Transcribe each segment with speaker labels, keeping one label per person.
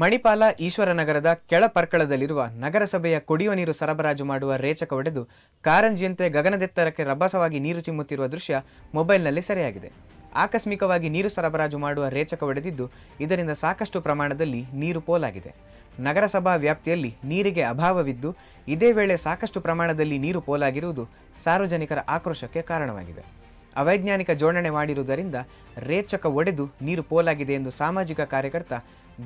Speaker 1: ಮಣಿಪಾಲ ಈಶ್ವರನಗರದ ಕೆಳಪರ್ಕಳದಲ್ಲಿರುವ ನಗರಸಭೆಯ ಕುಡಿಯುವ ನೀರು ಸರಬರಾಜು ಮಾಡುವ ರೇಚಕ ಒಡೆದು ಕಾರಂಜಿಯಂತೆ ಗಗನದೆತ್ತರಕ್ಕೆ ರಭಸವಾಗಿ ನೀರು ಚಿಮ್ಮುತ್ತಿರುವ ದೃಶ್ಯ ಮೊಬೈಲ್ನಲ್ಲಿ ಸೆರೆಯಾಗಿದೆ. ಆಕಸ್ಮಿಕವಾಗಿ ನೀರು ಸರಬರಾಜು ಮಾಡುವ ರೇಚಕ ಒಡೆದಿದ್ದು, ಇದರಿಂದ ಸಾಕಷ್ಟು ಪ್ರಮಾಣದಲ್ಲಿ ನೀರು ಪೋಲಾಗಿದೆ. ನಗರಸಭಾ ವ್ಯಾಪ್ತಿಯಲ್ಲಿ ನೀರಿಗೆ ಅಭಾವವಿದ್ದು, ಇದೇ ವೇಳೆ ಸಾಕಷ್ಟು ಪ್ರಮಾಣದಲ್ಲಿ ನೀರು ಪೋಲಾಗಿರುವುದು ಸಾರ್ವಜನಿಕರ ಆಕ್ರೋಶಕ್ಕೆ ಕಾರಣವಾಗಿದೆ. ಅವೈಜ್ಞಾನಿಕ ಜೋಡಣೆ ಮಾಡಿರುವುದರಿಂದ ರೇಚಕ ಒಡೆದು ನೀರು ಪೋಲಾಗಿದೆ ಎಂದು ಸಾಮಾಜಿಕ ಕಾರ್ಯಕರ್ತ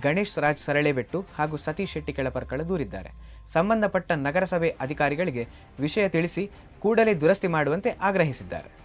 Speaker 1: ಗಣೇಶ್ ರಾಜ್ ಸರಳೆಬೆಟ್ಟು ಹಾಗೂ ಸತೀಶ್ ಶೆಟ್ಟಿ ಕೆಳಪರ್ಕಳ ದೂರಿದ್ದಾರೆ. ಸಂಬಂಧಪಟ್ಟ ನಗರಸಭೆ ಅಧಿಕಾರಿಗಳಿಗೆ ವಿಷಯ ತಿಳಿಸಿ ಕೂಡಲೇ ದುರಸ್ತಿ ಮಾಡುವಂತೆ ಆಗ್ರಹಿಸಿದ್ದಾರೆ.